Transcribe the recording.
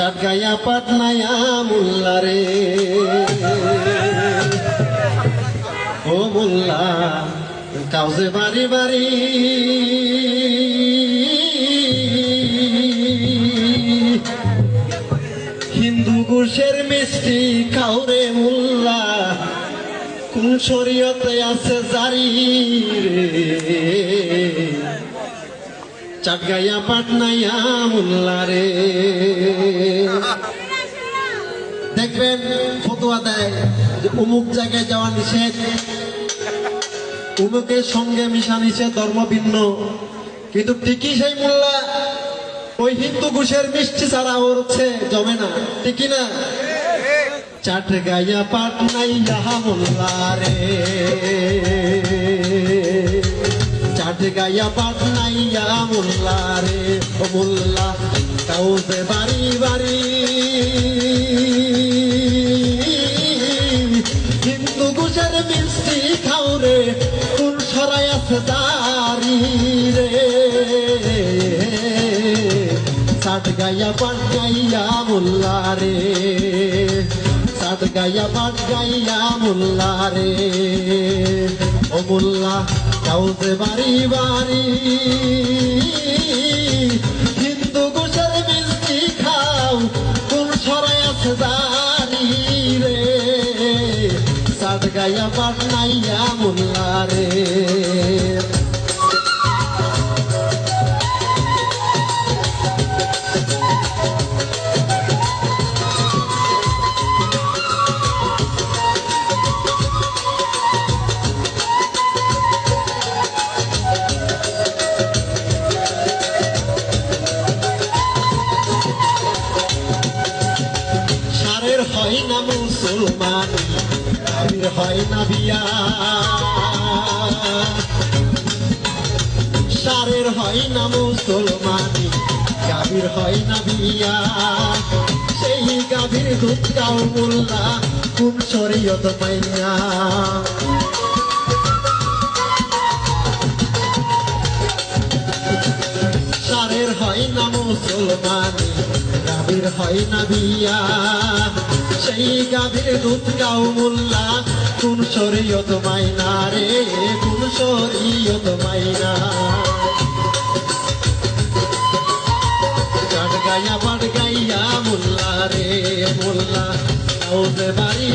চাটগাইয়া পাটনায়া মোল্লা রে। ও মোল্লা কাউজে বাড়ি বাড়ি। হিন্দু গোষের মিষ্টি খাওরে মোল্লা, কোন শরীয়তে আছে জারি রে। চাটগাইয়া পাটনাইয়া মোল্লা রে। দেখবেন ফতোয়া দেয় যে অমুক জায়গায় যাওয়া নিষেধ। অমুকের সঙ্গে মিশা নিষেধ, ধর্ম ভিন্ন। কিন্তু ঠিকই সেই মোল্লা, ওই হিন্দু ঘুষের মিষ্টি ছাড়া ওর হচ্ছে জমে না। ঠিকই না? চাট গাইয়া পাট নাই যাহা মোল্লা রে। চাট গাইয়া পাট নাই যাহা মোল্লা রে। ও মোল্লা কাউতে বাড়ি বাড়ি ঘুষের মিষ্টি খাও রে, কোন সরাই আছে দাঁড়ি রে। সাত গাইয়া পাট গাইয়া মোল্লা রে, সাত গাইয়া পাট গাইয়া মোল্লা রে। ও মোল্লা কাউতে বাড়ি বাড়ি। হিন্দু গোসের মিষ্টি খাও, কোন সরাই আছে দাঁড়ি গাইয়া পাট নাইয়া মোল্লা রে হয় না মুসলমান। আবির হয় না বিয়া। সারের হয় না মুসলমান, গাভীর হয় না বিয়া। সেই গাভীর দুধ কাউ মোল্লা, কোন শরীয়ত পাইয়া সারের হয় না মুসলমান গাভীর হয় না বিয়া সেই গাভীর দুধ গাও মোল্লা, কোন শরীয়ত মাইনা রে, কোন শরীয়ত মাইনা। গাইয়া বাট গাইয়া মোল্লা রে, মোল্লা বাড়ি